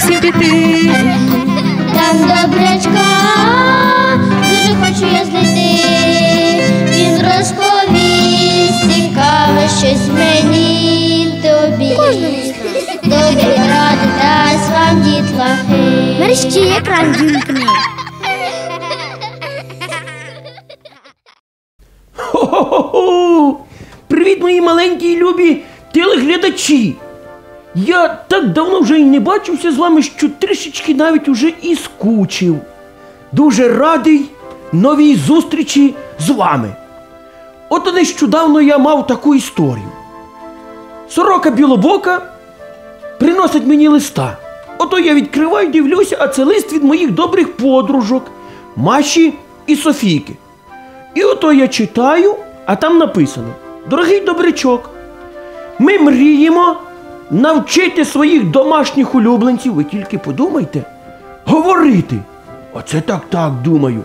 всім піти. Там добрячка, дуже хочу я знайти. Він розповість цікаве щось мені тобі. Добрі ради дасть вам дітлахи. Мерщі екран вімкни. Хо-хо-хо! Привіт, мої маленькі і любі телеглядачі! Я так давно вже й не бачився з вами, що трішечки навіть уже і скучив. Дуже радий новій зустрічі з вами. От нещодавно я мав таку історію. Сорока білобока приносить мені листа. Ото я відкриваю, дивлюся, а це лист від моїх добрих подружок Маші і Софійки. І ото я читаю, а там написано: Дорогий добрячок, ми мріємо навчити своїх домашніх улюбленців, ви тільки подумайте, говорити. Оце так так думаю.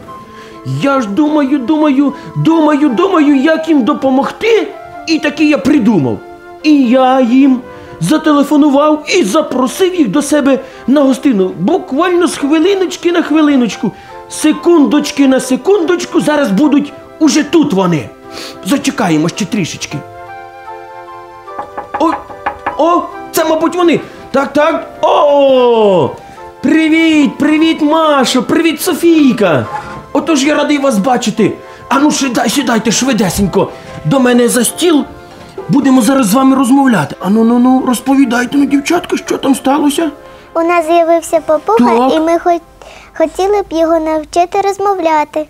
Я ж думаю, думаю, думаю, думаю, як їм допомогти. І таки я придумав. І я їм зателефонував і запросив їх до себе на гостину. Буквально з хвилиночки на хвилиночку, секундочки на секундочку, зараз будуть уже тут вони. Зачекаємо ще трішечки. О, о, це, мабуть, вони. Так, так. О! Привіт, привіт, Машо, привіт, Софійка. Отож я радий вас бачити. Ану, сідай, сідайте швидесенько до мене за стіл. Будемо зараз з вами розмовляти. Ану, ну, ну, розповідайте, ну, дівчатка, що там сталося? У нас з'явився папуга, Так. і ми хот- хотіли б його навчити розмовляти.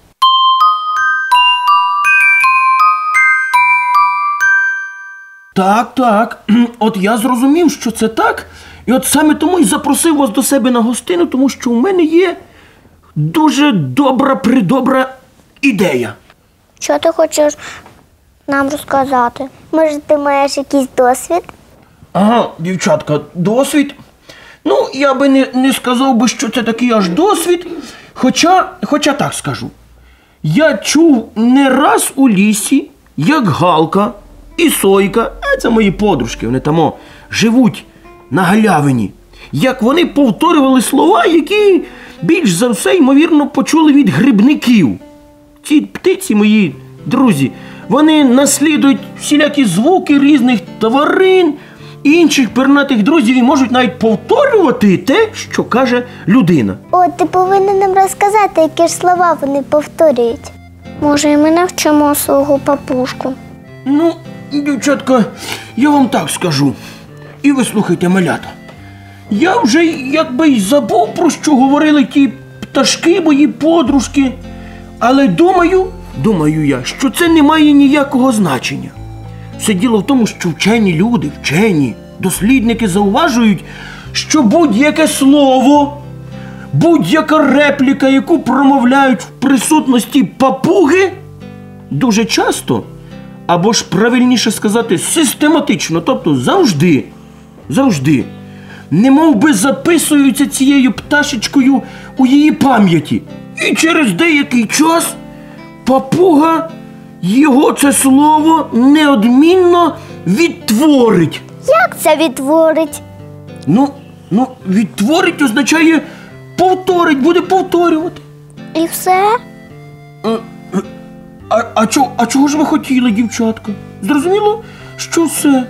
Так, так. От я зрозумів, що це так. І от саме тому і запросив вас до себе на гостину, тому що у мене є дуже добра, придобра ідея. Що ти хочеш нам розказати? Може, ти маєш якийсь досвід? Ага, дівчатка, досвід. Ну, я би не, не сказав би, що це такий аж досвід. Хоча, хоча так скажу. Я чув не раз у лісі, як Галка і Сойка, це мої подружки, вони там о, живуть на галявині. Як вони повторювали слова, які більш за все, ймовірно, почули від грибників. Ці птиці, мої друзі, вони наслідують всілякі звуки різних тварин і інших пернатих друзів і можуть навіть повторювати те, що каже людина. О, ти повинен нам розказати, які ж слова вони повторюють. Може, і ми навчимо свого папушку. Ну, дівчатка, я вам так скажу. І ви слухайте, малята. Я вже якби й забув, про що говорили ті пташки, мої подружки. Але думаю, думаю я, що це не має ніякого значення. Все діло в тому, що вчені люди, вчені, дослідники зауважують, що будь-яке слово, будь-яка репліка, яку промовляють в присутності папуги, дуже часто, або ж правильніше сказати, систематично, тобто завжди, завжди, немов би записуються цією пташечкою у її пам'яті. І через деякий час папуга його це слово неодмінно відтворить. Як це відтворить? Ну, ну, відтворить означає повторить, буде повторювати. І все? А, чо, а чого ж ви хотіли, дівчатка? Зрозуміло, що все.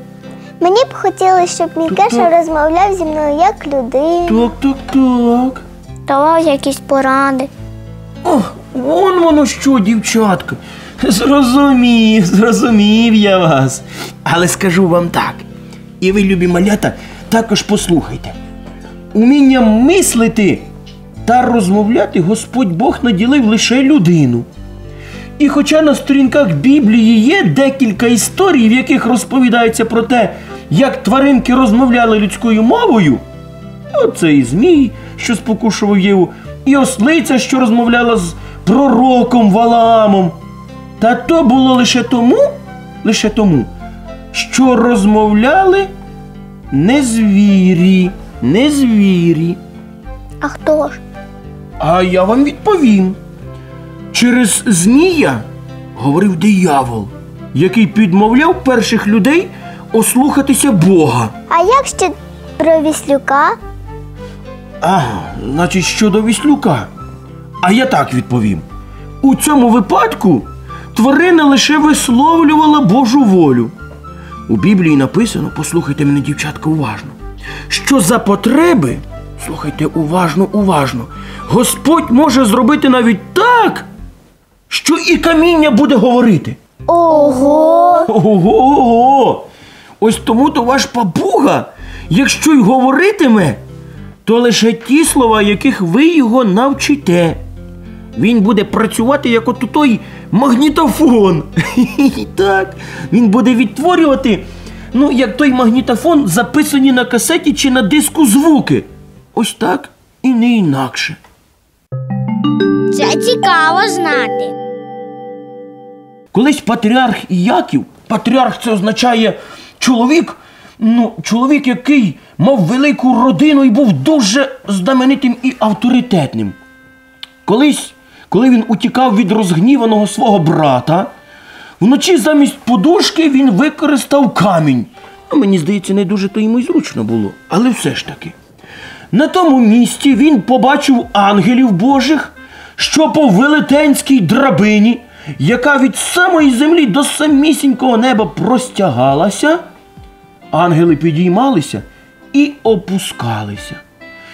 Мені б хотілося, щоб мій Так, кеша так. розмовляв зі мною як людина. Так, так, так. Давав якісь поради. О, вон воно що, дівчатка. Зрозумів, зрозумів я вас. Але скажу вам так. І ви, любі малята, також послухайте. Умінням мислити та розмовляти Господь Бог наділив лише людину. І хоча на сторінках Біблії є декілька історій, в яких розповідається про те, як тваринки розмовляли людською мовою, Оце і Змій, що спокушував Єву, і ослиця, що розмовляла з пророком Валаамом. Та то було лише тому, лише тому, що розмовляли не звірі, не звірі. А хто ж? А я вам відповім. Через Змія говорив диявол, який підмовляв перших людей ослухатися Бога. А як ще про віслюка? Ага, значить, щодо Віслюка. А я так відповім: у цьому випадку тварина лише висловлювала Божу волю. У Біблії написано, послухайте мене, дівчатка, уважно, що за потреби, слухайте уважно, уважно, Господь може зробити навіть так, що і каміння буде говорити. Ого! Ого! Ось тому то ваш папуга, якщо й говоритиме, то лише ті слова, яких ви його навчите. Він буде працювати як от той магнітофон. Так, він буде відтворювати, ну, як той магнітофон, записані на касеті чи на диску звуки. Ось так і не інакше. Це цікаво знати. Колись патріарх Іяків, патріарх це означає чоловік, ну, чоловік, який мав велику родину і був дуже знаменитим і авторитетним. Колись, коли він утікав від розгніваного свого брата, вночі замість подушки він використав камінь. Ну, мені здається, не дуже то йому й зручно було, але все ж таки. На тому місці він побачив ангелів Божих, що по велетенській драбині, яка від самої землі до самісінького неба простягалася, ангели підіймалися і опускалися.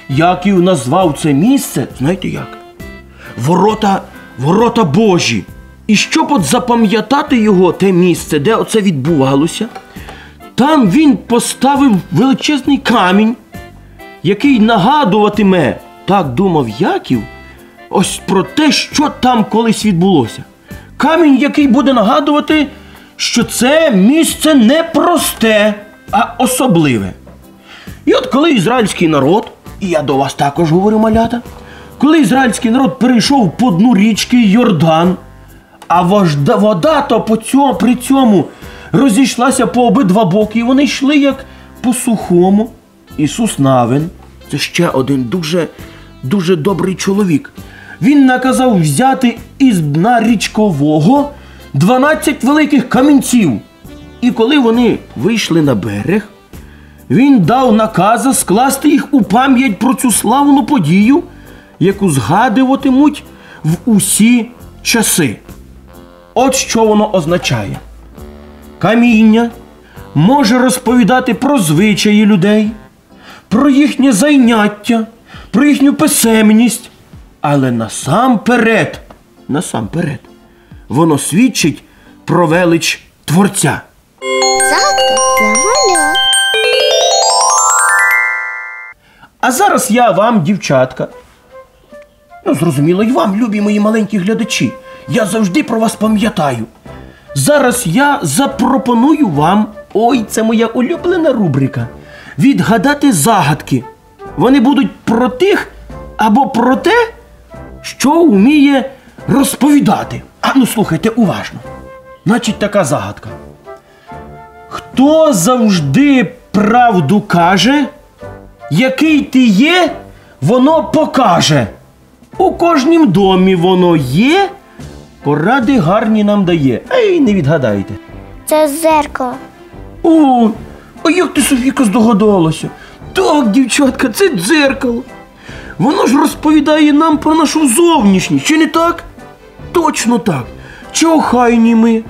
Яків назвав це місце, знаєте як? Ворота, ворота Божі. І щоб от запам'ятати його, те місце, де оце відбувалося, там він поставив величезний камінь, який нагадуватиме, так думав Яків, ось про те, що там колись відбулося. Камінь, який буде нагадувати, що це місце не просте, а особливе. І от коли ізраїльський народ, і я до вас також говорю малята, коли ізраїльський народ перейшов по дну річки Йордан, а вода то по цьому, при цьому розійшлася по обидва боки, і вони йшли як по сухому. Ісус Навин, це ще один дуже, дуже добрий чоловік. Він наказав взяти із дна річкового 12 великих камінців. І коли вони вийшли на берег, він дав накази скласти їх у пам'ять про цю славну подію, яку згадуватимуть в усі часи. От що воно означає. Каміння може розповідати про звичаї людей, про їхнє зайняття, про їхню писемність, але насамперед, насамперед, воно свідчить про велич Творця. Загадка для. А зараз я вам, дівчатка. Ну, зрозуміло, і вам, любі мої маленькі глядачі. Я завжди про вас пам'ятаю. Зараз я запропоную вам, ой, це моя улюблена рубрика. Відгадати загадки. Вони будуть про тих або про те, що вміє розповідати. А ну слухайте уважно. Значить, така загадка. Хто завжди правду каже, який ти є, воно покаже. У кожнім домі воно є, поради гарні нам дає. Ей, не відгадаєте. Це зеркало. О, а як ти, Софіка, здогадалася? Так, дівчатка, це дзеркало. Воно ж розповідає нам про нашу зовнішність, чи не так? Точно так. Чи охайні ми?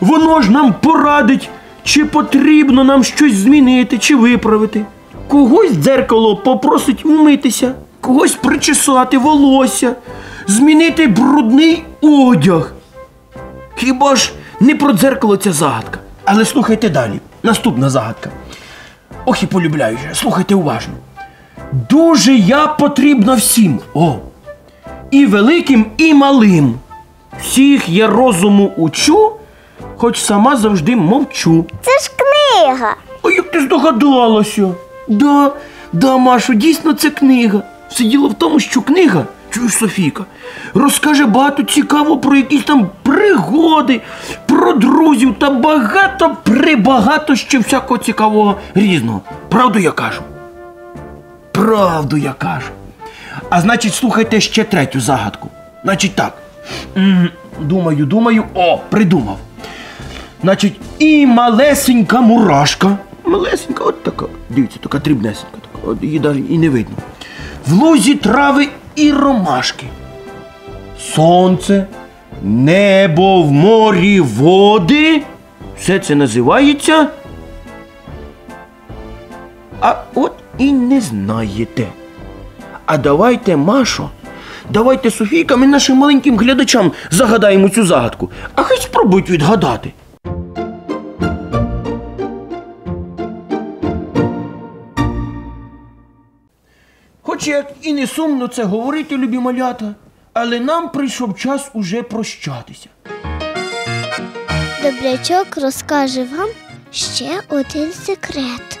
Воно ж нам порадить, чи потрібно нам щось змінити чи виправити. Когось дзеркало попросить умитися, когось причесати волосся, змінити брудний одяг. Хіба ж не про дзеркало ця загадка? Але слухайте далі. Наступна загадка. Ох і полюбляю слухайте уважно. Дуже я потрібна всім. О. І великим, і малим. Всіх я розуму учу, хоч сама завжди мовчу. Це ж книга. А як ти здогадалася? Да, да, Машо, дійсно це книга. Все діло в тому, що книга, чуєш, Софійка, розкаже багато цікаво про якісь там пригоди, про друзів та багато прибагато ще всякого цікавого різного. Правду я кажу? Правду я кажу. А значить, слухайте ще третю загадку. Значить так. Думаю, думаю, о, придумав. Значить, і малесенька мурашка. Малесенька, от така. Дивіться, така дрібнесенька. Така, от її навіть і не видно. в лозі трави і ромашки. Сонце, небо в морі води. Все це називається. А от і не знаєте. А давайте, Машо, давайте Софійка, ми нашим маленьким глядачам загадаємо цю загадку. А хай спробують відгадати. Хоч як і не сумно це говорити, любі малята, але нам прийшов час уже прощатися. Добрячок розкаже вам ще один секрет.